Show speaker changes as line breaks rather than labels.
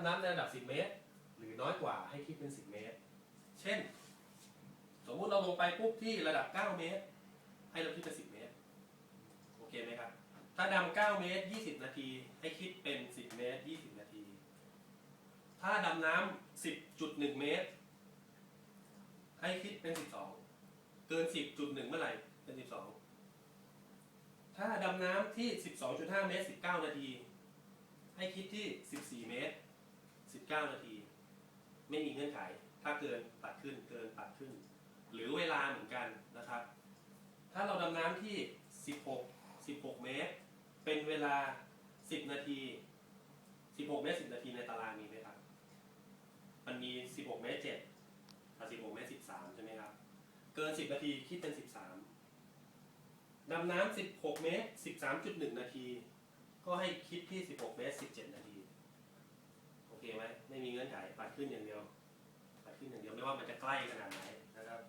ำน้ำในระดับ 10 เมตร หรือน้อยกว่าให้คิดเป็น 10 เมตร เช่น สมมุติเราลงไปปุ๊บที่ระดับ 9 เมตร ให้เราคิดเป็น 10 เมตร โอเคไหมครับ ถ้าดำ 9 เมตร 20 นาที ให้คิดเป็น 10 เมตร 20 นาที ถ้าดำน้ำ10.1 เมตร ให้คิดเป็น 12 เกิน 10.1 เมื่อไหร่ เป็น 12 ถ้าดำน้ำที่ 12.5 เมตร 19 นาที ให้คิดที่ 14 เม 9 นาที ไม่มีเงื่อนไข ถ้าเกินตัดขึ้นเกินตัดขึ้น หรือเวลาเหมือนกันนะครับ ถ้าเราดำน้ำที่ 16 16 เมตร เป็นเวลา 10 นาที 16 เมตร 10 นาทีในตารางมีไหมครับ มันมี 16 เมตร7กับ16 เมตร 13 ใช่ไหมครับ เกิน 10 นาทีคิดเป็น 13ดำน้ำ16 เมตร 13.1 นาที ก็ให้คิดที่ 16 เมตร 17 นาที ไม่มีเงื่อนไขปัดขึ้นอย่างเดียวปัดขึ้นอย่างเดียวไม่ว่ามันจะใกล้ขนาดไหนนะครับ